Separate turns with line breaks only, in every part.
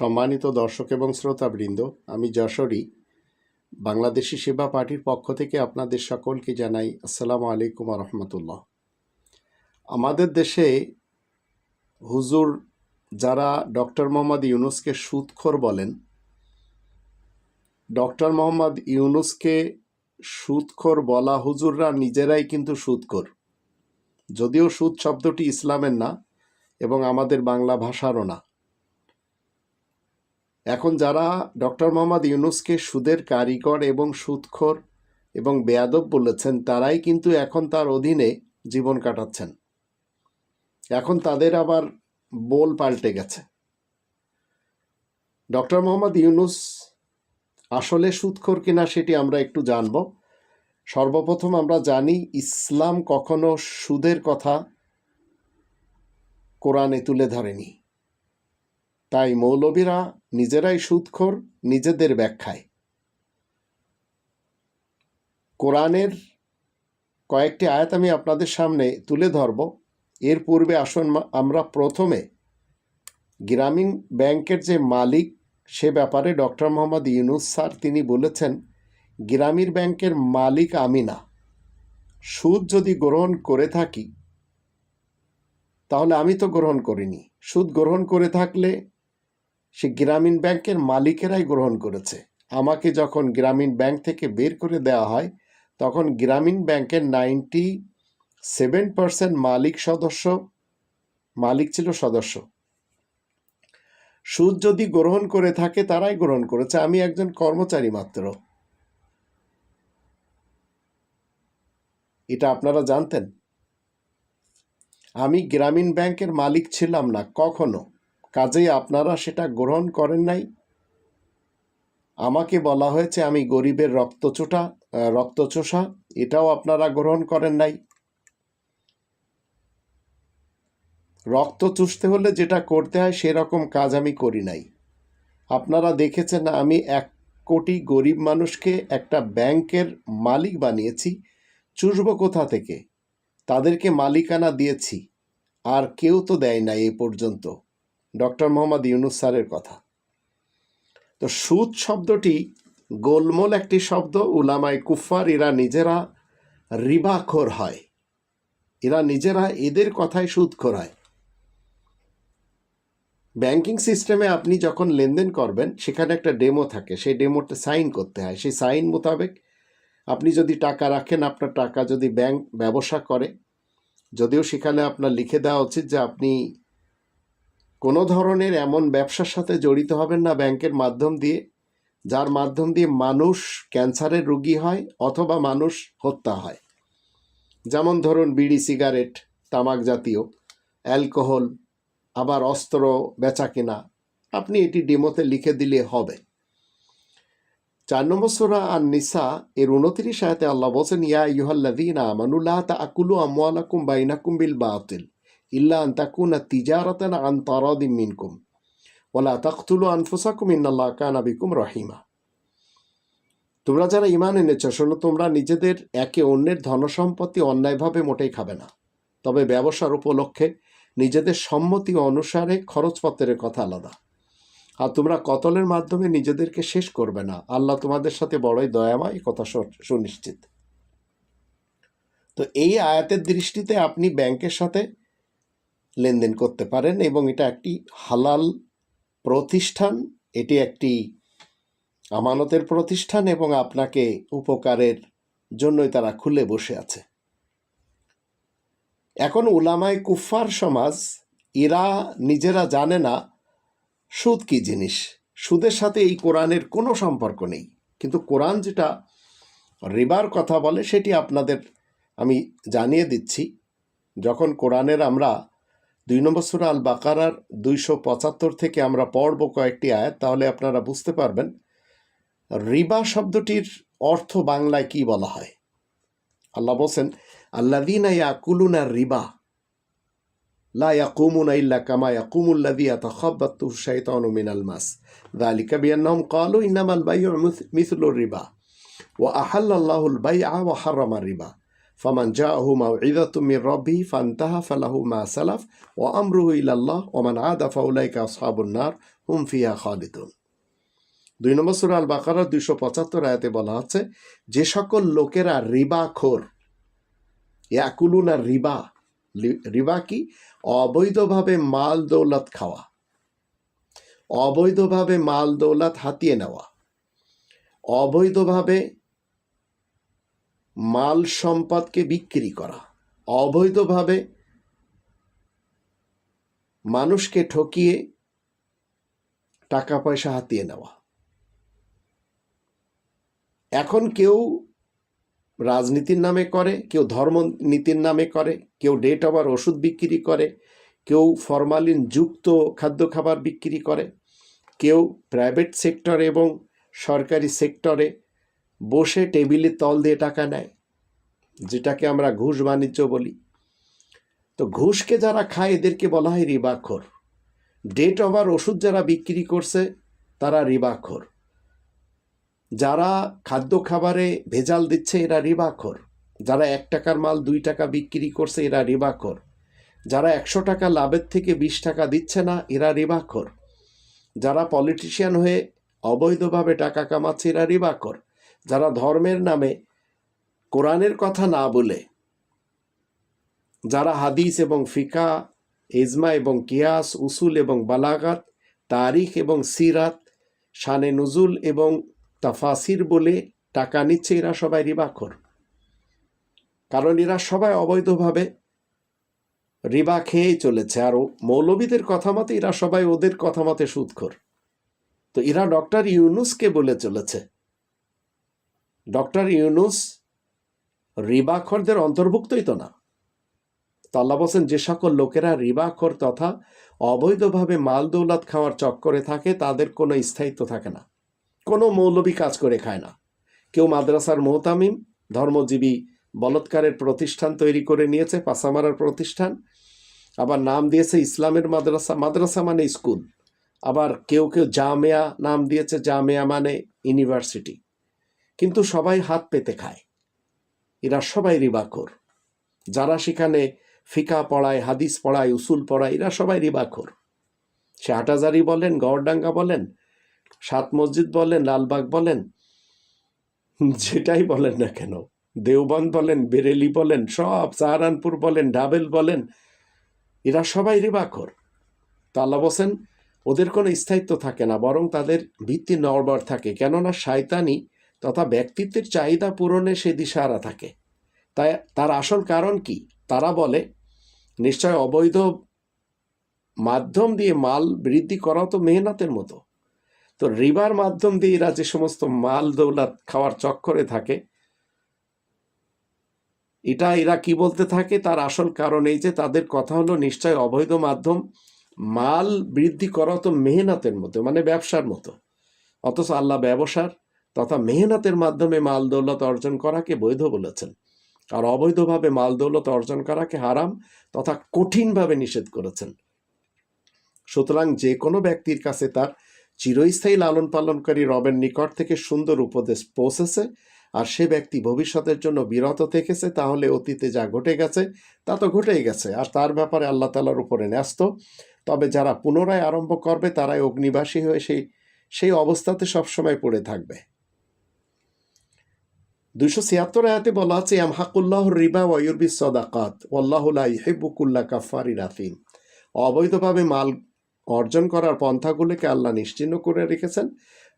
সম্মানিত দর্শক এবং শ্রোতাবৃন্দ, আমি যশোরী। বাংলাদেশি সেবা পার্টির পক্ষ থেকে আপনাদের সকলকে জানাই আসসালামু আলাইকুম রহমতুল্লাহ। আমাদের দেশে হুজুর যারা ডক্টর মোহাম্মদ ইউনুসকে সুদখোর বলেন, ডক্টর মোহাম্মদ ইউনুসকে সুদখোর বলা হুজুররা নিজেরাই কিন্তু সুদখোর যদিও সুদ শব্দটি ইসলামের না এবং আমাদের বাংলা ভাষারও না। এখন যারা ডক্টর মোহাম্মদ ইউনুসকে সুদের কারিগর এবং সুদখোর এবং বেয়াদব বলেছেন, তারাই কিন্তু এখন তার অধীনে জীবন কাটাচ্ছেন। এখন তাদের আবার বোল পাল্টে গেছে। ডক্টর মোহাম্মদ ইউনুস আসলে সুদখোর কিনা সেটি আমরা একটু জানব। সর্বপ্রথম আমরা জানি, ইসলাম কখনো সুদের কথা কোরআনে তুলে ধরেনি। তাই মৌলবীরা নিজেরাই সুদখোর নিজেদের ব্যাখ্যায়। কোরআনের কয়েকটি আয়াত আমি আপনাদের সামনে তুলে ধরব। এর পূর্বে আসুন আমরা প্রথমে গ্রামীণ ব্যাংকের যে মালিক, সে ব্যাপারে ডক্টর মোহাম্মদ ইউনুস স্যার তিনি বলেছেন, গ্রামীণ ব্যাংকের মালিক আমি না। সুদ যদি গ্রহণ করে থাকি, তাহলে আমি তো গ্রহণ করিনি। সুদ গ্রহণ করে থাকলে সে গ্রামীণ ব্যাংকের মালিকেরাই গ্রহণ করেছে। আমাকে যখন গ্রামীণ ব্যাংক থেকে বের করে দেওয়া হয়, তখন গ্রামীণ ব্যাংকের নাইনটি সেভেন পার্সেন্ট মালিক সদস্য, মালিক ছিল সদস্য। সুদ যদি গ্রহণ করে থাকে, তারাই গ্রহণ করেছে। আমি একজন কর্মচারী মাত্র। এটা আপনারা জানতেন? আমি গ্রামীণ ব্যাংকের মালিক ছিলাম না, কখনো। কাজেই আপনারা সেটা গ্রহণ করেন নাই। আমাকে বলা হয়েছে আমি গরিবের রক্তচোটা রক্তচোষা, এটাও আপনারা গ্রহণ করেন নাই। রক্ত চুষতে হলে যেটা করতে হয় সেরকম কাজ আমি করি নাই। আপনারা দেখেছেন আমি এক কোটি গরিব মানুষকে একটা ব্যাংকের মালিক বানিয়েছি, চুষব কোথা থেকে? তাদেরকে মালিকানা দিয়েছি, আর কেউ তো দেয় নাই এই পর্যন্ত। ডক্টর মোহাম্মদ ইউনুস স্যারের কথা। তো সুদ শব্দটি গোলমোল একটি শব্দ, উলামায় কুফার এরা নিজেরা রিবাখোর হয়। এরা নিজেরা এদের কথায় সুদখোর হয়। ব্যাংকিং সিস্টেমে আপনি যখন লেনদেন করবেন, সেখানে একটা ডেমো থাকে। সেই ডেমোতে সাইন করতে হয়। সেই সাইন মোতাবেক আপনি যদি টাকা রাখেন, আপনার টাকা যদি ব্যাংক ব্যবসা করে, যদিও সেখানে আপনার লিখে দেওয়া উচিত যে আপনি কোনো ধরনের এমন ব্যবসার সাথে জড়িত হবেন না ব্যাংকের মাধ্যম দিয়ে, যার মাধ্যম দিয়ে মানুষ ক্যান্সারের রোগী হয় অথবা মানুষ হত্যা হয়। যেমন ধরুন বিড়ি, সিগারেট, তামাক জাতীয়, অ্যালকোহল, আবার অস্ত্র বেচা কেনা। আপনি এটি ডেমোতে লিখে দিলে হবে। চার নম্বর সোরা আর নিসা এর উনত্রিশ আয়াতে আল্লাহ বলছেন, ইয়া ইউহাল্লাযীনা আমানুল্লাহ তাআকুলু আমওয়ালাকুম বাইনাকুম বিল বাতিল। ইল্লা আন তাকুনা তিজারাতান আন তারাদিম মিনকুম ওয়ালা তাকতুলু আনফুসাকুম ইন্নাল্লাহ কানা বিকুম রহিমা তোমরা যারা ইমান এনেছ শোনো তোমরা নিজেদের একে অন্যের ধনসম্পত্তি অন্যায়ভাবে মোটেই খাবে না। তবে ব্যবসার উপলক্ষে নিজেদের সম্মতি অনুসারে খরচপত্রের কথা আলাদা। আর তোমরা কতলের মাধ্যমে নিজেদেরকে শেষ করবে না, আল্লাহ তোমাদের সাথে বড়ই দয়াময় কথা সুনিশ্চিত। তো এই আয়াতের দৃষ্টিতে আপনি ব্যাংকের সাথে লেনদেন করতে পারেন এবং এটা একটি হালাল প্রতিষ্ঠান, এটি একটি আমানতের প্রতিষ্ঠান এবং আপনাকে উপকারের জন্যই তারা খুলে বসে আছে। এখন উলামায় কুফার সমাজ, এরা নিজেরা জানে না সুদ কি জিনিস। সুদের সাথে এই কোরআনের কোনো সম্পর্ক নেই। কিন্তু কোরআন যেটা রিবার কথা বলে, সেটি আপনাদের আমি জানিয়ে দিচ্ছি। যখন কোরআনের আমরা দুই নম্বর সুরা আল বাকারার দুইশো পঁচাত্তর থেকে আমরা পড়ব কয়েকটি আয়াত, তাহলে আপনারা বুঝতে পারবেন রিবা শব্দটির অর্থ বাংলায় কি বলা হয়। আল্লাহ বলছেন আল্লাদিনা ইয়াকুলুনা রিবা, লা ইয়াকুমুনা ইল্লা কামা ইয়াকুমুল্লাযী ইয়াতাখাব্বাতু শাইতানু মিনাল মাস, যালিকা বিআন্নাহুম ক্বালু ইন্নামাল বাইউ মিথলু রিবা, ওয়া আহাল্লাল্লাহুল বাইআ ওয়া হারামা রিবা। ফামান জাহু মাউইদাতু মির রব্বি ফান্তাহা ফালাহু মা সালাফ ও আমরুহু ইলাল্লাহ ওমান আদা ফাউলাইকা নার হুম ফিহা খালিদুন। দুই নম্বর সুরা আল বাকারার দুইশো পঁচাত্তর আয়াতে বলা হচ্ছে যে সকল লোকেরা রিবা খোর, ইয়াকুলুন রিবা রিবা কি? অবৈধভাবে মাল দৌলত খাওয়া, অবৈধভাবে মাল দৌলত হাতিয়ে নেওয়া, অবৈধভাবে মাল সম্পদকে বিক্রি করা। অবৈধভাবে মানুষকে ঠকিয়ে টাকা পয়সা হাতিয়ে নেওয়া। এখন কেউ রাজনীতির নামে করে, কেউ ধর্ম নীতির নামে করে, কেউ ডেট আবার ওষুধ বিক্রি করে, কেউ ফরমালিন যুক্ত খাদ্য খাবার বিক্রি করে, কেউ প্রাইভেট সেক্টর এবং সরকারি সেক্টরে বসে টেবিলে তল দিয়ে টাকা নেয়, যেটাকে আমরা ঘুষ বাণিজ্য বলি। তো ঘুষকে যারা খায়, এদেরকে বলা হয় রিবাখোর। ডেট ওভার ওষুধ যারা বিক্রি করছে, তারা রিবাখোর। যারা খাদ্য খাবারে ভেজাল দিচ্ছে, এরা রিবাখোর। যারা এক টাকার মাল দুই টাকা বিক্রি করছে, এরা রিবাখোর। যারা একশো টাকা লাভের থেকে বিশ টাকা দিচ্ছে না, এরা রিবাখোর। যারা পলিটিশিয়ান হয়ে অবৈধভাবে টাকা কামাচ্ছে, এরা রিবাখোর। যারা ধর্মের নামে কোরআনের কথা না বলে, যারা হাদিস এবং ফিকা, ইজমা এবং কিয়াস, উসুল এবং বালাগাত, তারিখ এবং সিরাত, শানে নজুল এবং তাফাসির বলে টাকা নিচ্ছে এরা সবাই রিবাখর কারণ এরা সবাই অবৈধভাবে রিবা খেয়েই চলেছে। আর মৌলবীদের কথা মতে এরা সবাই ওদের কথা মতে সুদখোর। তো এরা ডক্টর ইউনুসকে বলে চলেছে। ডক্টর ইউনুস রিবাখরদের অন্তর্ভুক্তই তো না। তো আল্লাহ বলছেন, যে সকল লোকেরা রিবাখর তথা অবৈধভাবে মাল দৌলত খাওয়ার চক্করে থাকে, তাদের কোনো স্থায়িত্ব থাকে না। কোনো মৌলবী কাজ করে খায় না। কেউ মাদ্রাসার মোহতামিম, ধর্মজীবী বলৎকারের প্রতিষ্ঠান তৈরি করে নিয়েছে, পাসামারার প্রতিষ্ঠান। আবার নাম দিয়েছে ইসলামের মাদ্রাসা মাদ্রাসা মানে স্কুল। আবার কেউ কেউ জামেয়া নাম দিয়েছে, জামেয়া মানে ইউনিভার্সিটি। কিন্তু সবাই হাত পেতে খায়। এরা সবাই রিবাখোর। যারা সেখানে ফিকা পড়ায়, হাদিস পড়ায়, উসুল পড়ায়, এরা সবাই রিবাখোর। সে হাটাজারি বলেন গড়ডাঙ্গা বলেন, সাত মসজিদ বলেন, লালবাগ বলেন, যেটাই বলেন না কেন, দেওবন্দ বলেন, বেরেলি বলেন, সব সাহারানপুর বলেন, ডাবেল বলেন, এরা সবাই রিবাখর। তো আল্লাহ বলছেন, ওদের কোনো স্থায়িত্ব থাকে না, বরং তাদের ভিত্তি নড়বড় থাকে। কেননা শায়তানি তথা ব্যক্তিত্বের চাহিদা পূরণে সে দিশারা থাকে। তাই তার আসল কারণ কি? তারা বলে, নিশ্চয় অবৈধ মাধ্যম দিয়ে মাল বৃদ্ধি করাও তো মেহনতের মতো। তো রিবার মাধ্যম দিয়ে এরা যে সমস্ত মাল দৌলাত খাওয়ার চক্করে থাকে, এটা এরা কি বলতে থাকে? তার আসল কারণ এই যে তাদের কথা হলো, নিশ্চয় অবৈধ মাধ্যম মাল বৃদ্ধি করা তো মেহনতের মতো মানে ব্যবসার মতো। অথচ আল্লাহ ব্যবসার তথা মেহনতের মাধ্যমে মাল দৌলত অর্জন করাকে বৈধ বলেছেন। আর অবৈধভাবে মাল দৌলত অর্জন করাকে হারাম তথা কঠিনভাবে নিষেধ করেছেন। সুতরাং যে কোনো ব্যক্তির কাছে তার চিরস্থায়ী লালন পালনকারী রবের নিকট থেকে সুন্দর উপদেশ পৌঁছেছে আর সে ব্যক্তি ভবিষ্যতের জন্য বিরত থেকেছে, তাহলে অতীতে যা ঘটে গেছে তা তো ঘটেই গেছে। আর তার ব্যাপারে আল্লাহ তালার উপরে ন্যস্ত। তবে যারা পুনরায় আরম্ভ করবে, তারাই অগ্নিবাসী হয়ে সেই সেই অবস্থাতে সবসময় পড়ে থাকবে। দুইশো ছিয়াত্তর আয়াতে বলা আছে আমহাকুল্লাহ রিবা ওয়ুরবি সদাকাত ওল্লাহুল্লাহ হেবুকুল্লা কাফারি রাফিম অবৈধভাবে মাল অর্জন করার পন্থাগুলোকে আল্লাহ নিশ্চিহ্ন করে রেখেছেন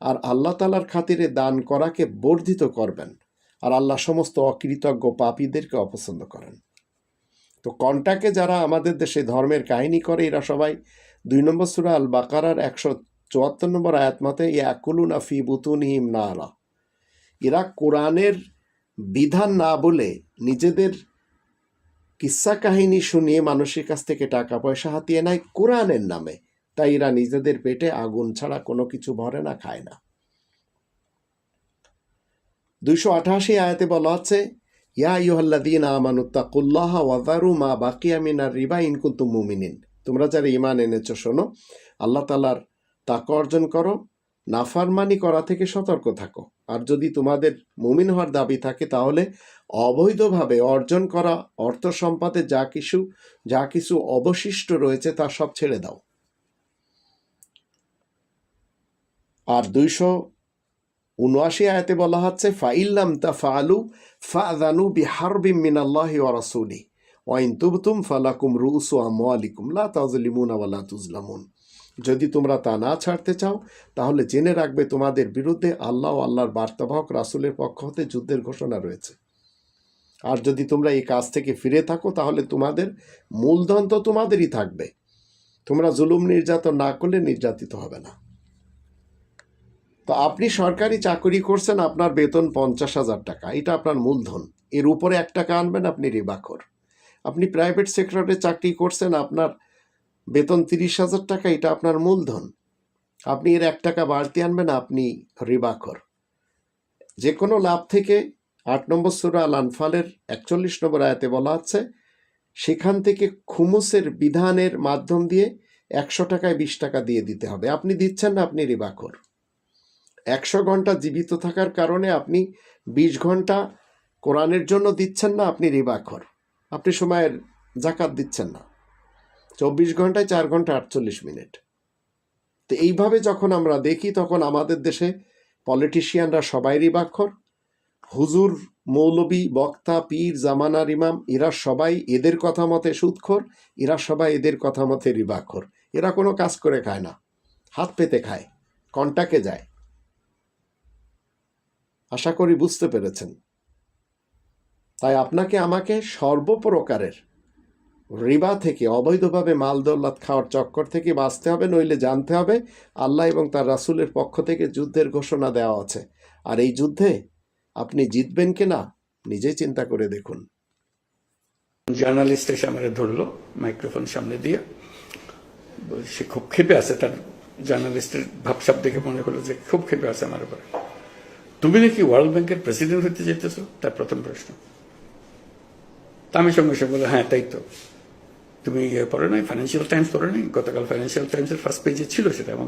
আর আল্লাহ তালার খাতিরে দান করাকে বর্ধিত করবেন আর আল্লাহ সমস্ত অকৃতজ্ঞ পাপীদেরকে অপছন্দ করেন। তো কন্টাকে যারা আমাদের দেশে ধর্মের কাহিনী করে, এরা সবাই দুই নম্বর সুরা আল বাকারার একশো চুয়াত্তর নম্বর আয়াত মতে, ইয়াকুলুন আফি বুতুনহিম না আলা এরা কোরআনের বিধান না বলে নিজেদের কিস্সা কাহিনী শুনিয়ে মানুষের কাছ থেকে টাকা পয়সা হাতিয়ে নেয় কোরআনের নামে। তাই এরা নিজেদের পেটে আগুন ছাড়া কোনো কিছু ভরে না, খায় না। দুইশো আঠাশি আয়াতে বলা হচ্ছে ইয়া ইউহাল্লাদিন আমানুত্তাকুল্লাহ ওয়াজারু মা বাকিয়া মিনার রিবা ইনকুন্তু মুমিনিন। তোমরা যারা ইমান এনেছো, শোনো, আল্লাহ তালার তাক অর্জন করো, নাফারমানি করা থেকে সতর্ক থাকো। আর যদি তোমাদের মুমিন হওয়ার দাবি থাকে, তাহলে অবৈধভাবে অর্জন করা, অর্থ সম্পাদে যা কিছু যা কিছু অবশিষ্ট রয়েছে তা সব ছেড়ে দাও। আর দুইশো উনআশি আয়াতে বলা হচ্ছে ফাইল্লাম তা ফালু ফাদানু বিহারবিম মিনাল্লাহি ওয়া রাসূলি ওয়া ইন তুবতুম ফালাকুম রুউসু আমওয়ালিকুম লা তাজলিমুনা ওয়ালা তুজলামুন যদি তোমরা তা না ছাড়তে চাও, তাহলে জেনে রাখবে তোমাদের বিরুদ্ধে আল্লাহ আল্লাহর বার্তাবাহক রাসূলের পক্ষ হতে যুদ্ধের ঘোষণা রয়েছে। আর যদি তোমরা এই কাজ থেকে ফিরে থাকো, তাহলে তোমাদের মূলধন তো তোমাদেরই থাকবে। তোমরা জুলুম নির্যাতন না করলে নির্যাতিত হবে না। তো আপনি সরকারি চাকরি করছেন, আপনার বেতন পঞ্চাশ হাজার টাকা। এটা আপনার মূলধন। এর উপরে এক টাকা আনবেন, আপনি রিবাখর। আপনি প্রাইভেট সেক্টরে চাকরি করছেন, আপনার বেতন তিরিশ হাজার টাকা, এটা আপনার মূলধন। আপনি এর এক টাকা বাড়তি আনবেন, আপনি রিবাখর। যে কোনো লাভ থেকে আট নম্বর সুরা আল আনফালের একচল্লিশ নম্বর আয়াতে বলা আছে, সেখান থেকে খুমুসের বিধানের মাধ্যম দিয়ে একশো টাকায় বিশ টাকা দিয়ে দিতে হবে। আপনি দিচ্ছেন না, আপনি রিবাখর। একশো ঘণ্টা জীবিত থাকার কারণে আপনি বিশ ঘণ্টা কোরআনের জন্য দিচ্ছেন না, আপনি রিবাখর। আপনি সময়ের জাকাত দিচ্ছেন না। চব্বিশ ঘন্টায় চার ঘণ্টা আটচল্লিশ মিনিট। তো এইভাবে যখন আমরা দেখি, তখন আমাদের দেশে পলিটিশিয়ানরা সবাই রিবাক্ষর হুজুর, মৌলবী, বক্তা, পীর জামানার ইমাম, এরা সবাই এদের কথা মতে সুদখোর এরা সবাই এদের কথা মতে রিবাক্ষর এরা কোনো কাজ করে খায় না। হাত পেতে খায় কন্টাকে যায়। আশা করি বুঝতে পেরেছেন। তাই আপনাকে, আমাকে সর্বপ্রকারের রিবা থেকে, অবৈধভাবে মাল দৌলত খাওয়ার চক্কর থেকে বাঁচতে হবে, নইলে জানতে হবে আল্লাহ এবং তার রাসূলের পক্ষ থেকে যুদ্ধের ঘোষণা দেওয়া আছে। আর এই যুদ্ধে আপনি জিতবেন কি না, নিজেই চিন্তা করে দেখুন।
জার্নালিস্ট এসে আমার ধরলো, মাইক্রোফোন সামনে দিয়ে। বল- সে খুব ক্ষেপে আছে, তার জার্নালিস্টের ভাবসাব দেখে মনে হলো যে খুব ক্ষেপে আছে আমার উপরে। তুমি নাকি ওয়ার্ল্ড ব্যাংকের প্রেসিডেন্ট হতে যেতেছো তার প্রথম প্রশ্ন। আমি সঙ্গে সঙ্গে বললাম হ্যাঁ তাই তো। তুমি ইয়ে পড়ো নাই ফাইন্যান্সিয়াল টাইমস পড়ো নাই? গতকাল ফাইন্যান্সিয়াল টাইমসের ফার্স্ট পেজে ছিল সেটা, এবং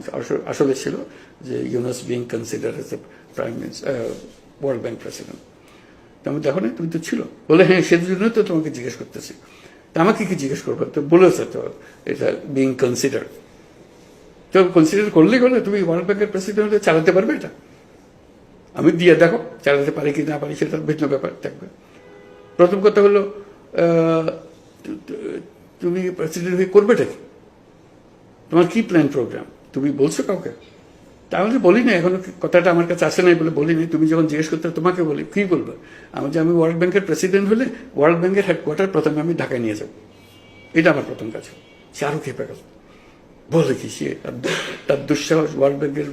আসলে ছিল যে Yunus being consider as a prime world bank president তো আমি দেখো না তুমি তো ছিল। বলে হ্যাঁ সেজন্য তো তোমাকে জিজ্ঞেস করতেছি। তা আমাকে কি জিজ্ঞেস করব? তো বলেছে তো, এটা বিং কনসিডার তো কনসিডার করলেই হলে তুমি ওয়ার্ল্ড ব্যাংকের প্রেসিডেন্ট চালাতে পারবে এটা? আমি দিয়ে দেখো, চালাতে পারি কি না পারি, সেটা ভিন্ন ব্যাপার থাকবে। প্রথম কথা হলো তুমি প্রেসিডেন্ট হয়ে করবেটা কি? তোমার কি প্ল্যান প্রোগ্রাম তুমি বলছো কাউকে? তাহলে বলি না, এখন কথাটা আমার কাছে আসে নাই বলে বলি নাই। তুমি যখন জিজ্ঞেস করতে তোমাকে বলি, কি বলব? আমি যে আমি ওয়ার্ল্ড ব্যাংকের প্রেসিডেন্ট হলে ওয়ার্ল্ড ব্যাংকের হেডকোয়ার্টার প্রথমে আমি ঢাকায় নিয়ে যাব। এটা আমার প্রথম কাজ। সে আরও খেপে গেল। বলে কি সে? তার দুঃসাহস ওয়ার্ল্ড ব্যাংকের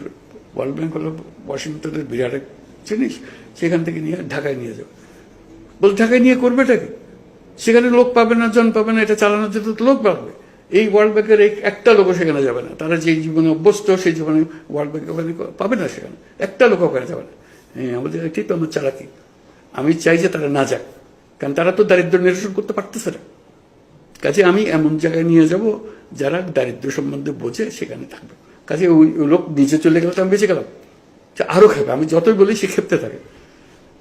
ওয়ার্ল্ড ব্যাংক হলো ওয়াশিংটনের বিরাট এক, জিনিস? সেখান থেকে নিয়ে ঢাকায় নিয়ে যাবে। বল, ঢাকায় নিয়ে করবেটা কি? সেখানে লোক পাবে না, জন পাবে না, এটা চালানোর জন্য লোক পাবে। এই ওয়ার্ল্ড ব্যাংকের একটা লোকও সেখানে যাবে না। তারা যে জীবনে অভ্যস্ত, সেই জীবনে ওয়ার্ল্ড ব্যাংক পাবে না সেখানে। একটা লোক ওখানে যাবে না। হ্যাঁ আমাদের এটাই তো, আমার চালাকি আমি চাই যে তারা না যাক। কারণ তারা তো দারিদ্র নিরসন করতে পারতেছে না। কাজে আমি এমন জায়গায় নিয়ে যাব, যারা দারিদ্র সম্বন্ধে বোঝে, সেখানে থাকবে। কাজে ওই লোক নিচে চলে গেলে, তো আমি বেঁচে গেলাম। সে আরও খেপে আমি যতই বলি, সে খেপতে থাকে।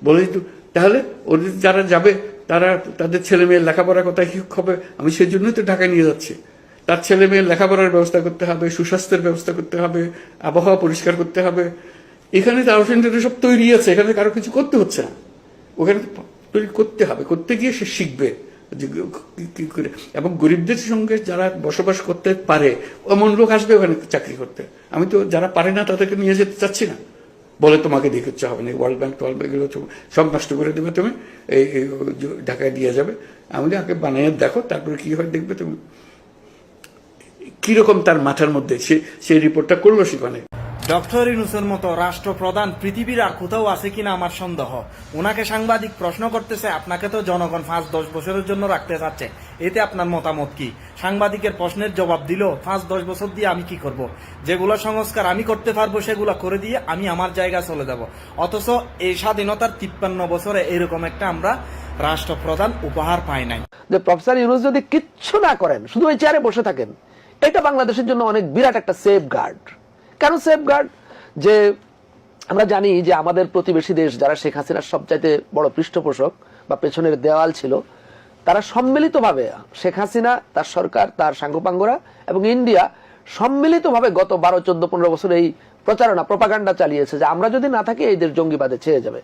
বলে তাহলে ওদের যারা যাবে তারা তাদের ছেলে মেয়ের লেখাপড়ার কথা কি হবে? আমি সেই জন্যই তো ঢাকায় নিয়ে যাচ্ছি। তার ছেলে মেয়ের লেখাপড়ার ব্যবস্থা করতে হবে, সুস্বাস্থ্যের ব্যবস্থা করতে হবে, আবহাওয়া পরিষ্কার করতে হবে। এখানে তো আউটসেন্টারে সব তৈরি আছে, এখানে কারও কিছু করতে হচ্ছে না। ওখানে তৈরি করতে হবে, করতে গিয়ে সে শিখবে এবং গরিবদের সঙ্গে যারা বসবাস করতে পারে এমন লোক আসবে ওখানে চাকরি করতে। আমি তো যারা পারে না তাদেরকে নিয়ে যেতে চাচ্ছি না। বলে তোমাকে দিয়ে কিচ্ছু হবে না ওয়ার্ল্ড ব্যাংক টোয়াল ব্যাংক এগুলো সব নষ্ট করে দেবে তুমি। এই ঢাকায় দিয়ে যাবে। আমি আগে বানিয়ে দেখো, তারপরে কি হয় দেখবে তুমি। কীরকম তার মাথার মধ্যে? সে সেই রিপোর্টটা করল সেখানে?
ডক্টর ইনুসের মতো রাষ্ট্রপ্রধান পৃথিবীর আর কোথাও আছে কিনা আমার সন্দেহ। ওনাকে সাংবাদিক প্রশ্ন করতেছে, আপনাকে তো জনগণ পাঁচ দশ বছরের জন্য রাখতে চাচ্ছে। এতে আপনার মতামত কি? সাংবাদিকের প্রশ্নের জবাব দিল, পাঁচ দশ বছর দিয়ে আমি কি করব। যেগুলো সংস্কার আমি করতে পারব, সেগুলো করে দিয়ে আমি আমার জায়গা চলে যাব। অথচ এই স্বাধীনতার তিপ্পান্ন বছরে এরকম একটা আমরা রাষ্ট্রপ্রধান উপহার পাই নাই।
যে প্রফেসর ইউনুস যদি কিচ্ছু না করেন, শুধু ওই চেয়ারে বসে থাকেন, এটা বাংলাদেশের জন্য অনেক বিরাট একটা সেফ গার্ড কেন সেফ গার্ড যে আমরা জানি যে আমাদের প্রতিবেশী দেশ যারা শেখ হাসিনার সবচাইতে বড় পৃষ্ঠপোষক বা পেছনের দেওয়াল ছিল তারা সম্মিলিতভাবে শেখ হাসিনা তার সরকার তার সাঙ্গপাঙ্গরা এবং ইন্ডিয়া সম্মিলিতভাবে গত বারো চোদ্দ পনেরো বছর এই প্রচারণা প্রপাগান্ডা চালিয়েছে যে আমরা যদি না থাকি এদের জঙ্গিবাদে ছেয়ে যাবে।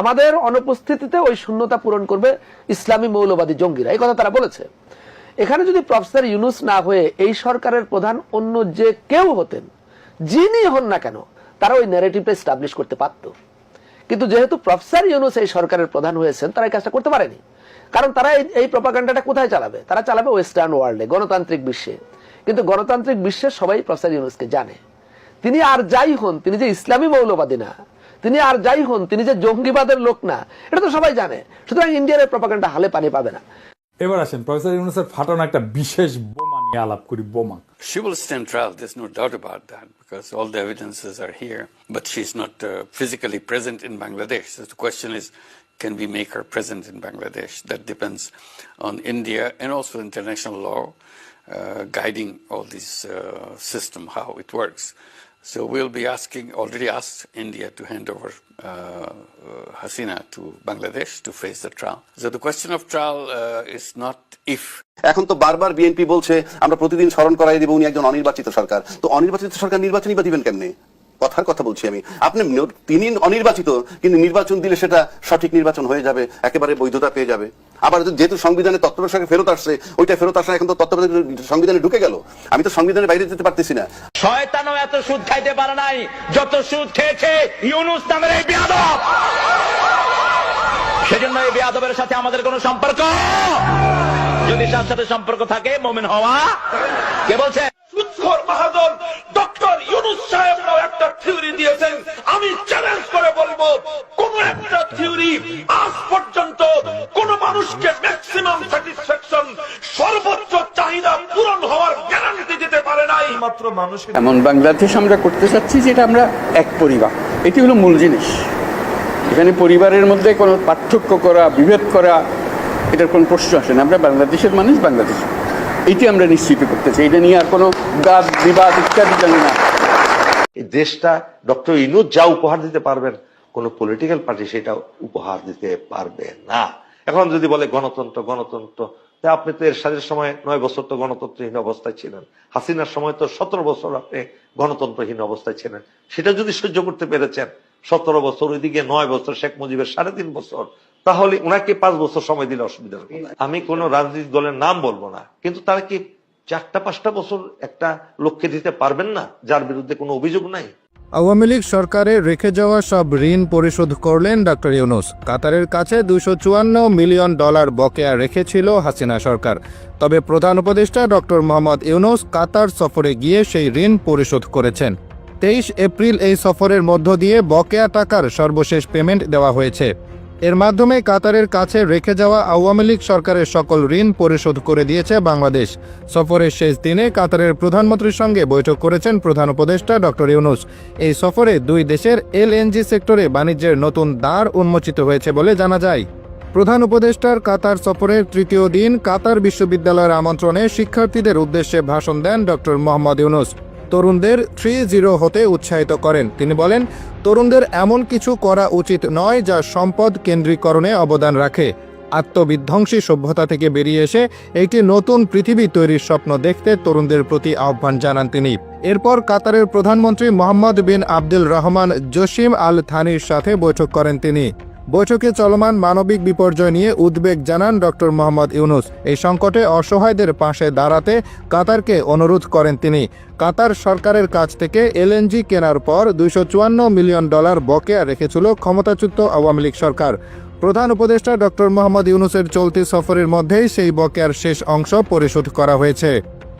আমাদের অনুপস্থিতিতে ওই শূন্যতা পূরণ করবে ইসলামী মৌলবাদী জঙ্গিরা। এই কথা তারা বলেছে। এখানে যদি প্রফেসর ইউনুস না হয়ে এই সরকারের প্রধান অন্য যে কেউ হতেন যিনি হন না কেন, তারা ওই ন্যারেটিভটা স্টাবলিশ করতে পারত। কিন্তু যেহেতু প্রফেসর ইউনুস এই সরকারের প্রধান হয়েছেন, তারা এই কাজটা করতে পারেনি। কারণ তারা এই- প্রপাগান্ডাটা কোথায় চালাবে? তারা চালাবে ওয়েস্টার্ন ওয়ার্ল্ডে গণতান্ত্রিক বিশ্বে। কিন্তু গণতান্ত্রিক বিশ্বের সবাই প্রফেসর ইউনুসকে জানে। তিনি আর যাই হন, তিনি যে ইসলামী মৌলবাদী না, তিনি আর যাই হন, তিনি যে জঙ্গিবাদের লোক না, এটা তো সবাই জানে। সুতরাং ইন্ডিয়ার প্রপাগান্ডা হালে পানি পাবে না।
এবার আসেন, প্রফেসর ইউনুসের ফাটানো একটা বিশেষ আলাপ করি বোমা
She will stand trial, there's no doubt about that, because all the evidences are here. But she's not uh, physically present in Bangladesh. So the question is, can we make her present in Bangladesh? That depends on India and also international law uh, guiding all this uh, system, how it works. So we'll be asking, already asked India to hand over uh, uh, Hasina to Bangladesh to face the trial. So the question of trial uh, is not if
এখন তো বারবার BNP বলছে, আমরা প্রতিদিন স্মরণ করাই দিব উনি একজন অনির্বাচিত সরকার। তো অনির্বাচিত সরকার নির্বাচনই বা দিবেন কেমনে? কথার কথা বলছি আমি। আপনি তিনি অনির্বাচিত, কিন্তু নির্বাচন দিলে সেটা সঠিক নির্বাচন হয়ে যাবে, একেবারে বৈধতা পেয়ে যাবে। আবার যেহেতু সংবিধানে তত্ত্বাবধায়ক ফেরত আসছে, ওইটা ফেরত আসা এখন তো তত্ত্বাবধায়ক সংবিধানে ঢুকে গেল। আমি তো সংবিধানের বাইরে যেতে পারতেছি না।
শয়তানও এত সুদ খাইতে পারে নাই, যত সুদ খেয়েছে ইউনুস নামের এই বেয়াদব। সেজন্য এই বেয়াদবের সাথে আমাদের কোনো সম্পর্ক? যদি তার সাথে সম্পর্ক থাকে মোমেন হওয়া কে বলছে?
সুৎখর বাহাদুর ডক্টর ইউনুস সাহেবরাও একটা থিওরি দিয়েছেন। আমি চ্যালেঞ্জ করে বলব কোন একটা থিওরি আজ পর্যন্ত কোন মানুষকে ম্যাক্সিমাম স্যাটিসফ্যাকশন সর্বোচ্চ চাহিদা পূরণ হওয়ার গ্যারান্টি দিতে পারে নাই। মাত্র মানুষ
এমন বাংলাদেশ আমরা করতে চাচ্ছি যেটা আমরা এক পরিবার। এটি হলো মূল জিনিস। এখানে পরিবারের মধ্যে কোনো পার্থক্য করা, বিভেদ করা, এটার কোনো প্রশ্ন আসে না। আমরা বাংলাদেশের মানুষ, বাংলাদেশ। এটি আমরা নিশ্চিত করতে চাই। এটা নিয়ে আর কোনো বাদ, বিবাদ ইত্যাদি জানি না।
এই দেশটা ডক্টর ইনুজ যা উপহার দিতে পারবেন, কোন পলিটিক্যাল পার্টি সেটা উপহার দিতে পারবে না। এখন যদি বলে গণতন্ত্র গণতন্ত্র, তা আপনি তো এর সাথে সময় নয় বছর তো গণতন্ত্রহীন অবস্থায় ছিলেন। হাসিনার সময় তো সতেরো বছর আপনি গণতন্ত্রহীন অবস্থায় ছিলেন। সেটা যদি সহ্য করতে পেরেছেন সতেরো বছর, ওইদিকে নয় বছর, শেখ মুজিবের সাড়ে তিন বছর। তাহলে ওনাকে পাঁচ বছর সময় দিলে অসুবিধা হবে। আমি কোন রাজনৈতিক দলের নাম বলব না। কিন্তু তারা কি চারটা, পাঁচটা বছর একটা লক্ষ্যে দিতে পারবেন না, যার বিরুদ্ধে কোনো অভিযোগ নাই?
আওয়ামী লীগ সরকারে রেখে যাওয়া সব ঋণ পরিশোধ করলেন ডক্টর ইউনুস। কাতারের কাছে দুশো চুয়ান্ন মিলিয়ন ডলার বকেয়া রেখেছিল হাসিনা সরকার। তবে প্রধান উপদেষ্টা ডক্টর মোহাম্মদ ইউনুস কাতার সফরে গিয়ে সেই ঋণ পরিশোধ করেছেন। তেইশ এপ্রিল এই সফরের মধ্য দিয়ে বকেয়া টাকার সর্বশেষ পেমেন্ট দেওয়া হয়েছে। এর মাধ্যমে কাতারের কাছে রেখে যাওয়া আওয়ামী লীগ সরকারের সকল ঋণ পরিশোধ করে দিয়েছে বাংলাদেশ। সফরের শেষ দিনে কাতারের প্রধানমন্ত্রীর সঙ্গে বৈঠক করেছেন প্রধান উপদেষ্টা ডক্টর ইউনুস। এই সফরে দুই দেশের এলএনজি সেক্টরে বাণিজ্যের নতুন দ্বার উন্মোচিত হয়েছে বলে জানা যায়। প্রধান উপদেষ্টার কাতার সফরের তৃতীয় দিন কাতার বিশ্ববিদ্যালয়ের আমন্ত্রণে শিক্ষার্থীদের উদ্দেশ্যে ভাষণ দেন ডক্টর মোহাম্মদ ইউনুস। তরুণদের থ্রি জিরো হতে উৎসাহিত করেন। তিনি বলেন, তরুণদের এমন কিছু করা উচিত নয় যা সম্পদ কেন্দ্রীকরণে অবদান রাখে। আত্মবিধ্বংসী সভ্যতা থেকে বেরিয়ে এসে একটি নতুন পৃথিবী তৈরির স্বপ্ন দেখতে তরুণদের প্রতি আহ্বান জানান তিনি। এরপর কাতারের প্রধানমন্ত্রী মোহাম্মদ বিন আব্দুল রহমান জসিম আল থানির সাথে বৈঠক করেন তিনি। বৈঠকে চলমান মানবিক বিপর্যয় নিয়ে উদ্বেগ জানান ডক্টর মোহাম্মদ ইউনুস। এই সংকটে অসহায়দের পাশে দাঁড়াতে কাতারকে অনুরোধ করেন তিনি। কাতার সরকারের কাছ থেকে এলএনজি কেনার পর দুইশো চুয়ান্ন মিলিয়ন ডলার বকেয়া রেখেছিল ক্ষমতাচ্যুত আওয়ামী লীগ সরকার। প্রধান উপদেষ্টা ডক্টর মোহাম্মদ ইউনুসের চলতি সফরের মধ্যেই সেই বকেয়ার শেষ অংশ পরিশোধ করা হয়েছে।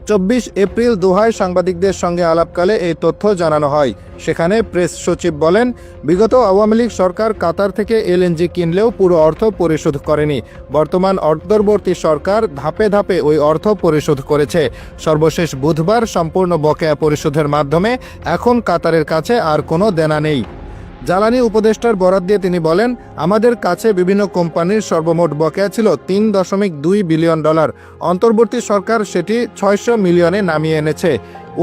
চব্বিশ এপ্রিল দোহায় সাংবাদিকদের সঙ্গে আলাপকালে এই তথ্য জানানো হয়। সেখানে প্রেস সচিব বলেন, বিগত আওয়ামী লীগ সরকার কাতার থেকে এলএনজি কিনলেও পুরো অর্থ পরিশোধ করেনি। বর্তমান অন্তর্বর্তী সরকার ধাপে ধাপে ওই অর্থ পরিশোধ করেছে। সর্বশেষ বুধবার সম্পূর্ণ বকেয়া পরিশোধের মাধ্যমে এখন কাতারের কাছে আর কোনো দেনা নেই। জ্বালানি উপদেষ্টার বরাদ দিয়ে তিনি বলেন, আমাদের কাছে বিভিন্ন কোম্পানির সর্বমোট বকেয়া ছিল তিন দশমিক দুই বিলিয়ন ডলার। অন্তর্বর্তী সরকার সেটি ছয়শো মিলিয়নে নামিয়ে এনেছে।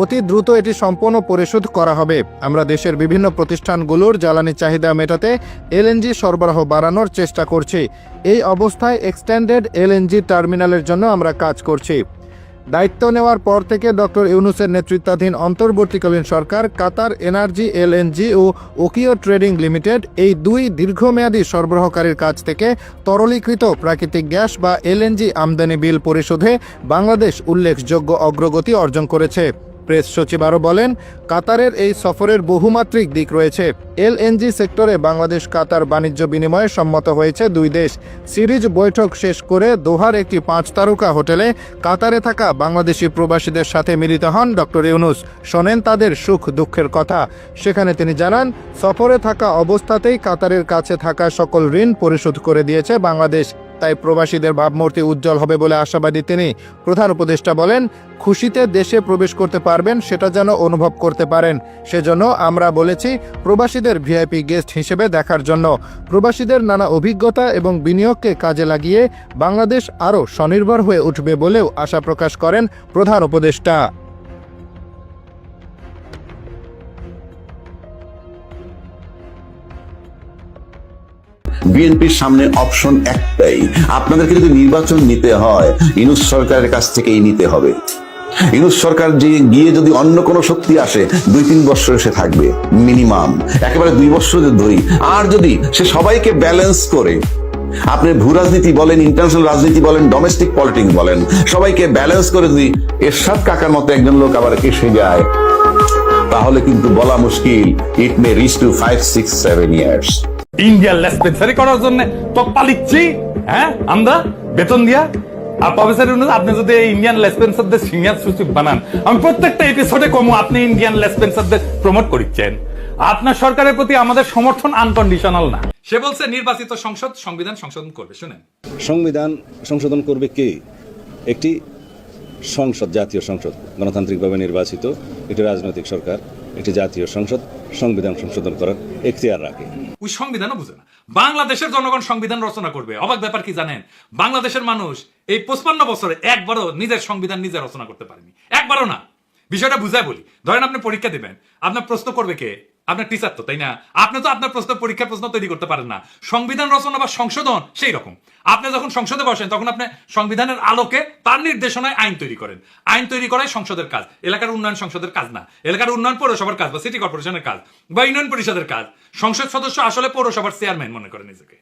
অতি দ্রুত এটি সম্পূর্ণ পরিশোধ করা হবে। আমরা দেশের বিভিন্ন প্রতিষ্ঠানগুলোর জ্বালানি চাহিদা মেটাতে এলএনজি সরবরাহ বাড়ানোর চেষ্টা করছি। এই অবস্থায় এক্সটেন্ডেড এলএনজি টার্মিনালের জন্য আমরা কাজ করছি। দায়িত্ব নেওয়ার পর থেকে ডক্টর ইউনুসের নেতৃত্বাধীন অন্তর্বর্তীকালীন সরকার, কাতার এনার্জি, এলএনজি ও ওকিও ট্রেডিং লিমিটেড এই দুই দীর্ঘমেয়াদী সরবরাহকারীর কাছ থেকে তরলীকৃত প্রাকৃতিক গ্যাস বা এলএনজি আমদানি বিল পরিশোধে বাংলাদেশ উল্লেখযোগ্য অগ্রগতি অর্জন করেছে। প্রেস সচিব আরও বলেন, কাতারের এই সফরের বহুমাত্রিক দিক রয়েছে। এলএনজি সেক্টরে বাংলাদেশ কাতার বাণিজ্য বিনিময়ে সম্মত হয়েছে দুই দেশ। সিরিজ বৈঠক শেষ করে দোহার একটি পাঁচ তারকা হোটেলে কাতারে থাকা বাংলাদেশি প্রবাসীদের সাথে মিলিত হন ডক্টর ইউনুস। শোনেন তাদের সুখ দুঃখের কথা। সেখানে তিনি জানান, সফরে থাকা অবস্থাতেই কাতারের কাছে থাকা সকল ঋণ পরিশোধ করে দিয়েছে বাংলাদেশ। তাই প্রবাসীদের ভাবমূর্তি উজ্জ্বল হবে বলে আশাবাদী তিনি। প্রধান উপদেষ্টা বলেন, খুশিতে দেশে প্রবেশ করতে পারবেন, সেটা যেন অনুভব করতে পারেন। সেজন্য আমরা বলেছি, প্রবাসীদের ভিআইপি গেস্ট হিসেবে দেখার জন্য। প্রবাসীদের নানা অভিজ্ঞতা এবং বিনিয়োগকে কাজে লাগিয়ে বাংলাদেশ আরও স্বনির্ভর হয়ে উঠবে বলেও আশা প্রকাশ করেন প্রধান উপদেষ্টা।
বিএনপির সামনে অপশন একটাই। আপনাদেরকে যদি নির্বাচন নিতে হয়, ইনুস সরকারের কাছ থেকেই নিতে হবে। ইনুস সরকার যে গিয়ে যদি অন্য কোনো শক্তি আসে, দুই তিন বছর সে থাকবে মিনিমাম একেবারে দুই বছর যদি ধরি, আর যদি সে সবাইকে ব্যালেন্স করে, আপনি ভূ রাজনীতি বলেন ইন্টারন্যাশনাল রাজনীতি বলেন ডোমেস্টিক পলিটিক্স বলেন, সবাইকে ব্যালেন্স করে যদি এরশাদ কাকার মতো একজন লোক আবার এসে যায়, তাহলে কিন্তু বলা মুশকিল it may reach to five six seven years
Indian লেসপেন্সারি করার জন্য তকপা লিখছি হ্যাঁ? আমরা বেতন দিয়া। আর প্রফেসর আপনি যদি ইন্ডিয়ান লেসপেন্সারদের সিনিয়র সচিব বানান, আমি প্রত্যেকটা এপিসোডে কমু, আপনি ইন্ডিয়ান লেসপেন্সারদের প্রমোট আপনার সরকারের প্রতি আমাদের সমর্থন আনকন্ডিশনাল না।
সে বলছে, নির্বাচিত সংসদ, সংবিধান সংশোধন করবে, শুনেন।
সংবিধান সংশোধন করবে কে? একটি সংসদ, জাতীয় সংসদ, গণতান্ত্রিকভাবে নির্বাচিত, একটি রাজনৈতিক সরকার। একটি জাতীয় সংসদ, সংবিধান সংশোধন করার এখতিয়ার রাখে।
ওই সংবিধানও বুঝে না। বাংলাদেশের জনগণ সংবিধান রচনা করবে। অবাক ব্যাপার কি জানেন? বাংলাদেশের মানুষ এই পঁচপান্ন বছরে একবারও নিজের সংবিধান নিজে রচনা করতে পারেনি। একবারও না। বিষয়টা বুঝায় বলি। ধরেন আপনি পরীক্ষা দেবেন। আপনার প্রশ্ন করবে কে? আপনার টিচার তো, তাই না? আপনি তো আপনার প্রশ্ন, পরীক্ষার প্রশ্ন তৈরি করতে পারেন না। সংবিধান রচনা বা সংশোধন, সেই রকম। আপনি যখন সংসদে বসেন, তখন আপনি সংবিধানের আলোকে তার নির্দেশনায় আইন তৈরি করেন। আইন তৈরি করাই সংসদের কাজ। এলাকার উন্নয়ন সংসদের কাজ না। এলাকার উন্নয়ন পৌরসভার কাজ বা সিটি কর্পোরেশনের কাজ বা ইউনিয়ন পরিষদের কাজ। সংসদ সদস্য আসলে পৌরসভার চেয়ারম্যান মনে করে নিজেকে।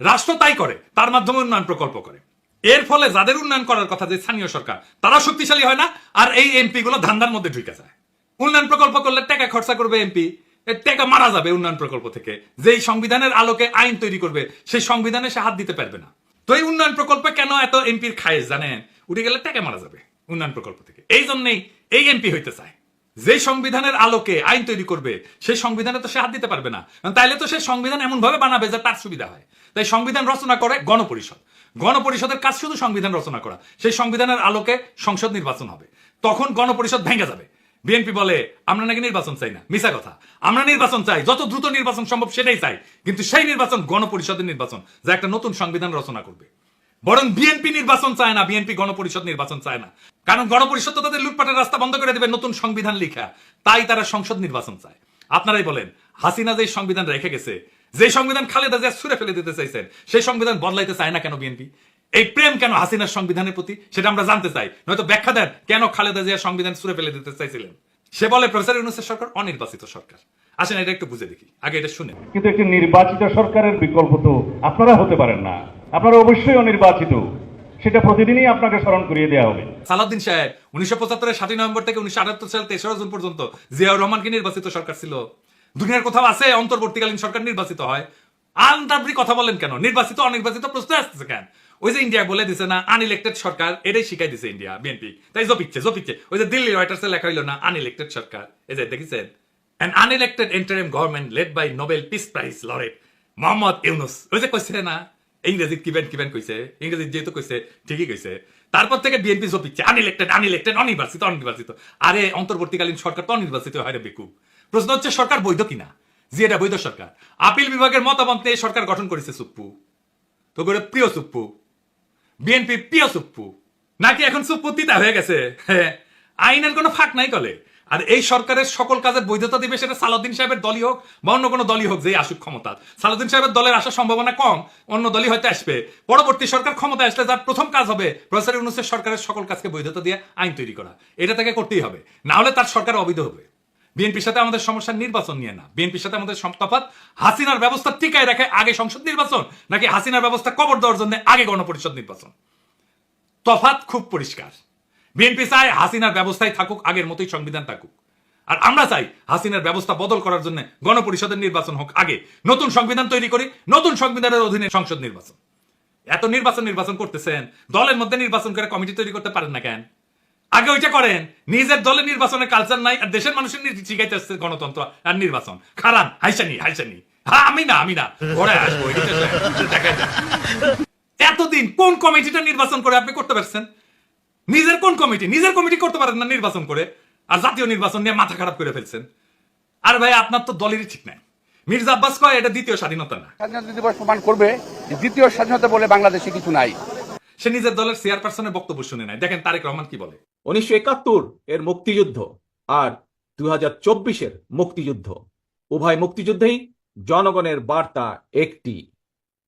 রাষ্ট্র তাই করে, তার মাধ্যমে উন্নয়ন প্রকল্প করে। এর ফলে যাদের উন্নয়ন করার কথা যে স্থানীয় সরকার, তারা শক্তিশালী হয় না, আর এই এমপি গুলো ধান্দার মধ্যে ঢুকে যায়। উন্নয়ন প্রকল্প করলে টাকা খরচা করবে এমপি টাকা মারা যাবে উন্নয়ন প্রকল্প থেকে। যেই সংবিধানের আলোকে আইন তৈরি করবে, সেই সংবিধানে সে হাত দিতে পারবে না। তো এই উন্নয়ন প্রকল্পে কেন এত এমপির খায়েশ, জানেন? উঠে গেলে টাকা মারা যাবে উন্নয়ন প্রকল্প থেকে। এই জন্যই এই এমপি হইতে চায়। যে সংবিধানের আলোকে আইন তৈরি করবে, সেই সংবিধানে তো সে হাত দিতে পারবে না। তাইলে তো সে সংবিধান এমন ভাবে বানাবে যে তার সুবিধা হয়। তাই সংবিধান রচনা করে গণপরিষদ। গণপরিষদের কাজ শুধু সংবিধান রচনা করা। সেই সংবিধানের আলোকে সংসদ নির্বাচন হবে। তখন গণপরিষদ ভেঙে যাবে। বিএনপি বলে, আমরা নাকি নির্বাচন চাই না। মিশা কথা। আমরা নির্বাচন চাই, যত দ্রুত নির্বাচন সম্ভব সেটাই চাই। কিন্তু সেই নির্বাচন গণপরিষদের নির্বাচন, যা একটা নতুন সংবিধান রচনা করবে। বরং বিএনপি নির্বাচন চায় না, বিএনপি গণপরিষদ নির্বাচন চায় না। কারণ গণপরিষদ তো তাদের লুটপাটের রাস্তা বন্ধ করে দেবে নতুন সংবিধান লিখা। তাই তারা সংসদ নির্বাচন চায়। আপনারাই বলেন, হাসিনা যে সংবিধান রেখে গেছে যে সংবিধান খালেদা জিয়া ছুড়ে ফেলে দিতে চাইছেন, সেই সংবিধান বদলাইতে চায় না কেন বিএনপি? এই প্রেম কেন হাসিনার সংবিধানের প্রতি? সেটা আমরা জানতে চাই। নয়তো ব্যাখ্যা দেন কেন খালেদা জিয়া সংবিধান ছুড়ে ফেলে দিতে চাইছিলেন? সে বলে প্রফেসর ইউনুসের সরকার অনির্বাচিত সরকার। আসেন এটা একটু বুঝে দেখি। আগে এটা শুনে
কিন্তু একটি নির্বাচিত সরকারের বিকল্প তো আপনারা হতে পারেন না। আপনারা অবশ্যই অনির্বাচিত। সেটা প্রতিদিনই আপনাকে স্মরণ করিয়ে দেওয়া হবে।
সালাউদ্দিন সাহেব উনিশশো পঁচাত্তরের সাতই নভেম্বর থেকে উনিশশো আটাত্তর সাল তেসরা জুন পর্যন্ত জিয়াউর রহমানকে নির্বাচিত সরকার ছিল। দুনিয়ার কোথাও আছে অন্তর্বর্তীকালীন সরকার নির্বাচিত হয়? আন্তাবরি কথা বলেন কেন? নির্বাচিত অনির্বাচিত প্রশ্ন আসতেছে কেন? ওই যে ইন্ডিয়া বলে দিছে না আনইলেক্টেড সরকার, এটাই শিখাই দিছে ইন্ডিয়া বিএনপি তাই জপিচ্ছে জপিচ্ছে। ওই যে দিল্লি রয়টার্সে লেখা হইল না আনইলেক্টেড সরকার। এই যে দেখেছেন? An unelected interim government led by Nobel Peace Prize laureate Mohammad Yunus ওই যে কইছে না ইংরেজি কিবেন কিবেন কইছে ইংরেজি যেহেতু কইছে, ঠিকই কইছে। তারপর থেকে বিএনপি জপিচ্ছে আনইলেক্টেড আনইলেক্টেড অনির্বাচিত অনির্বাচিত। আরে, অন্তর্বর্তীকালীন সরকার তো অনির্বাচিত হয় রে বেকু প্রশ্ন হচ্ছে, সরকার বৈধ কিনা? জি, এটা বৈধ সরকার। আপিল বিভাগের মতামত নিয়ে সরকার গঠন করেছে সুপ্পু। তো প্রিয় সুপ্পু বিএনপি প্রিয় সুপ্পু নাকি এখন সুপ্পু তিতা হয়ে গেছে? হ্যাঁ, আইনের কোনো ফাঁক নাই কলে। আর এই সরকারের সকল কাজের বৈধতা দিবে সেটা সালাউদ্দিন সাহেবের দলই হোক বা অন্য কোনো দলই হোক যে আসুক ক্ষমতা। সালাউদ্দিন সাহেবের দলের আসার সম্ভাবনা কম অন্য দলই হয়তো আসবে। পরবর্তী সরকার ক্ষমতা আসলে যার প্রথম কাজ হবে প্রফেসর ইউনুসের সরকারের সকল কাজকে বৈধতা দিয়ে আইন তৈরি করা। এটা তাকে করতেই হবে। না হলে তার সরকার অবৈধ হবে। বিএনপির সাথে আমাদের সমস্যা নির্বাচন নিয়ে না। বিএনপির সাথে আমাদের তফাৎ হাসিনার ব্যবস্থা টিকায় রাখে আগে সংসদ নির্বাচন, নাকি হাসিনার ব্যবস্থা কবর দেওয়ার জন্য আগে গণপরিষদ নির্বাচন? তফাৎ খুব পরিষ্কার। বিএনপি চায় হাসিনার ব্যবস্থায় থাকুক, আগের মতোই সংবিধান থাকুক। আর আমরা চাই হাসিনার ব্যবস্থা বদল করার জন্য গণপরিষদের নির্বাচন হোক আগে। নতুন সংবিধান তৈরি করি, নতুন সংবিধানের অধীনে সংসদ নির্বাচন। এত নির্বাচন নির্বাচন করতেছেন, দলের মধ্যে নির্বাচন করে কমিটি তৈরি করতে পারেন না কেন? আগে ওইটা করেন। নিজের দলের নির্বাচনের কালচার নাই আর দেশের মানুষের শিখাইতে আসছে গণতন্ত্র আর নির্বাচন। খারাপ হাইসানি হাইসানি। হ্যাঁ আমি না আমি না। ঘরে আসব। এতদিন কোন কমিটিটা নির্বাচন করে আপনি করতে পারছেন? নিজের কোন কমিটি? নিজের কমিটি করতে পারেন না নির্বাচন করে। আর জাতীয় নির্বাচন নিয়ে মাথা খারাপ করে ফেলছেন। আর ভাই আপনার তো দলেরই ঠিক নাই। মির্জা আব্বাস কয় এটা দ্বিতীয় স্বাধীনতা না।
স্বাধীনতা দিবস প্রমাণ করবে দ্বিতীয় স্বাধীনতা বলে বাংলাদেশে কিছু নাই।
সে নিজের দলের চেয়ারপারসনের বক্তব্য শুনে নাই। দেখেন তারেক রহমান কি বলে।
উনিশশো একাত্তর এর মুক্তিযুদ্ধ আর দু হাজার চব্বিশের মুক্তিযুদ্ধ। উভয় মুক্তিযুদ্ধেই জনগণের বার্তা একটি।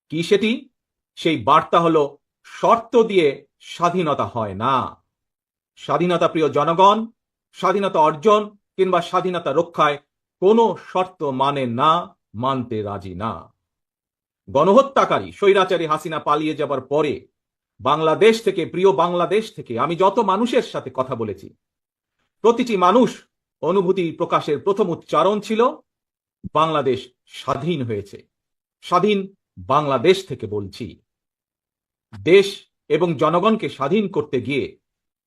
কি সেটি? সেই বার্তা হলো, শর্ত দিয়ে স্বাধীনতা হয় না। স্বাধীনতা প্রিয় জনগণ, স্বাধীনতা অর্জন কিংবা স্বাধীনতা রক্ষায় কোনো শর্ত মানে না, মানতে রাজি না। গণহত্যাকারী, স্বৈরাচারী হাসিনা পালিয়ে যাবার পরে বাংলাদেশ থেকে, প্রিয় বাংলাদেশ থেকে আমি যত মানুষের সাথে কথা বলেছি, প্রতিটি মানুষ অনুভূতি প্রকাশের প্রথম উচ্চারণ ছিল, বাংলাদেশ স্বাধীন হয়েছে। স্বাধীন বাংলাদেশ থেকে বলছি। দেশ এবং জনগণকে স্বাধীন করতে গিয়ে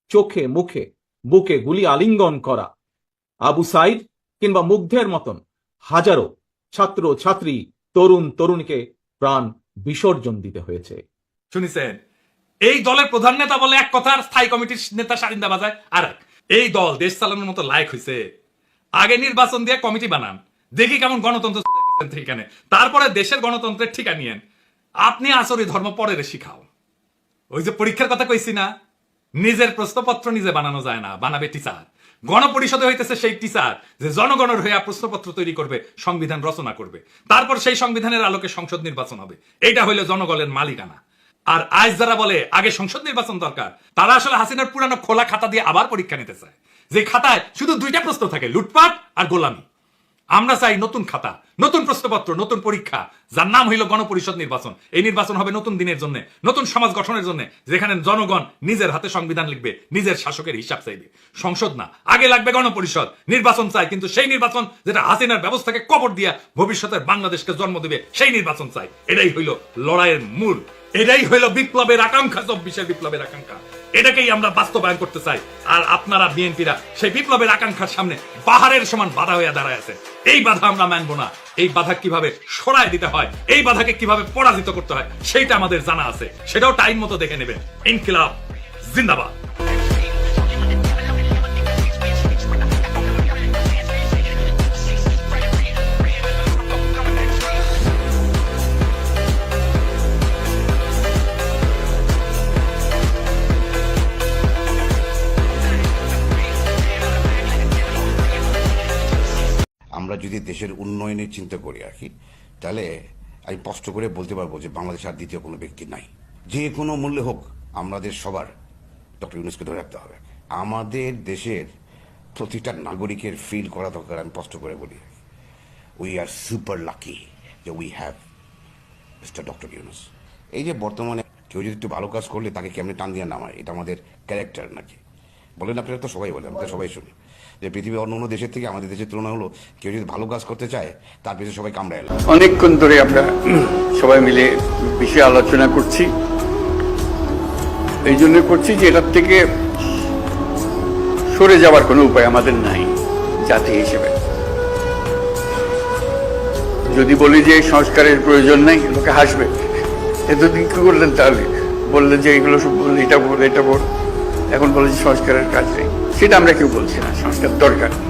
চোখে, মুখে, বুকে গুলি আলিঙ্গন করা, আবু সাইদ কিংবা মুগ্ধের মতন হাজারো ছাত্র, ছাত্রী, তরুণ, তরুণীকে প্রাণ বিসর্জন দিতে হয়েছে।
শুনিছেন? এই দলের প্রধান নেতা বলে এক কথা আর স্থায়ী কমিটির নেতা সারিন্দা বাজায় আর। এই দল দেশ চালানোর মতো লায়ক হয়েছে আগে নির্বাচন দিয়ে কমিটি বানান। দেখি কেমন গণতন্ত্র সেখানে তারপরে দেশের গণতন্ত্রের ঠিকা নিয়েন। আপনি আসরি ধর্ম পরের শিখাও। ওই যে পরীক্ষার কথা কইছি না? নিজের প্রশ্নপত্র নিজে বানানো যায় না, বানাবে টিচার। গণপরিষদে হইতেছে সেই টিচার যে জনগণের হয়ে প্রশ্নপত্র তৈরি করবে, সংবিধান রচনা করবে। তারপর সেই সংবিধানের আলোকে সংসদ নির্বাচন হবে। এটা হইলে জনগণের মালিকানা। আর আজ যারা বলে, আগে সংসদ নির্বাচন দরকার, তারা আসলে হাসিনার পুরানো খোলা খাতা দিয়ে আবার পরীক্ষা নিতে চায়। যে খাতায় শুধু দুইটা প্রশ্ন থাকে, লুটপাট আর গোলামি। আমরা চাই নতুন খাতা, নতুন প্রশ্নপত্র, নতুন পরীক্ষা, যার নাম হইল গণপরিষদ নির্বাচন। এই নির্বাচন হবে নতুন দিনের জন্য, নতুন সমাজ গঠনের জন্য, যেখানে জনগণ নিজের হাতে সংবিধান লিখবে, নিজের শাসকের হিসাব চাইবে। সংসদ না, আগে লাগবে গণপরিষদ, নির্বাচন চাই, কিন্তু সেই নির্বাচন যেটা হাসিনার ব্যবস্থাকে কবর দিয়া ভবিষ্যতের বাংলাদেশকে জন্ম দেবে, সেই নির্বাচন চাই। এটাই হইল লড়াইয়ের মূল এটাই হইল বিপ্লবের আকাঙ্ক্ষা, চব্বিশের বিপ্লবের আকাঙ্ক্ষা। এটাকেই আমরা বাস্তবায়ন করতে চাই। আর আপনারা, বিএনপিরা, সেই বিপ্লবের আকাঙ্ক্ষার সামনে পাহাড়ের সমান বাধা হয়ে দাঁড়ায় আছে। এই বাধা আমরা মানবো না। এই বাধা কীভাবে সরায় দিতে হয়, এই বাধাকে কীভাবে পরাজিত করতে হয়, সেইটা আমাদের জানা আছে। সেটাও টাইম মতো দেখে নেবেন। ইনকিলাব, জিন্দাবাদ।
আমরা যদি দেশের উন্নয়নের চিন্তা করি আর কি তাহলে আমি স্পষ্ট করে বলতে পারব যে বাংলাদেশ আর দ্বিতীয় কোনো ব্যক্তি নাই। যে কোনো মূল্যে হোক আমাদের সবার, ডক্টর ইউনুসকে ধরে রাখতে হবে। আমাদের দেশের প্রতিটা নাগরিকের ফিল করা দরকার, আমি স্পষ্ট করে বলি। উই আর সুপার লাকি যে we have mister doctor Yunus এই যে বর্তমানে কেউ যদি একটু ভালো কাজ করলে তাকে কেমনি টান দিয়ে নামায়, এটা আমাদের ক্যারেক্টার নাকি? বলেন, আপনারা তো সবাই বলেন, আমরা সবাই শুনি। যে পৃথিবীর অন্য অন্য দেশের থেকে আমাদের দেশের তুলনা হলো কেউ যদি ভালো কাজ করতে চায়, তার পিছনে সবাই কামড়ে এলো।
অনেকক্ষণ ধরে আমরা সবাই মিলে বিষয়ে আলোচনা করছি। এই জন্য করছি যে এটার থেকে সরে যাওয়ার কোনো উপায় আমাদের নাই, জাতি হিসেবে। যদি বলি যে সংস্কারের প্রয়োজন নেই, লোকে হাসবে। এতদিন কি করলেন তাহলে? বললেন যে এগুলো সব এটা বল এটা বল এখন বলে যে সংস্কারের কাজ নেই। সেটা আমরা কেউ বলছি না। সংস্কার দরকার।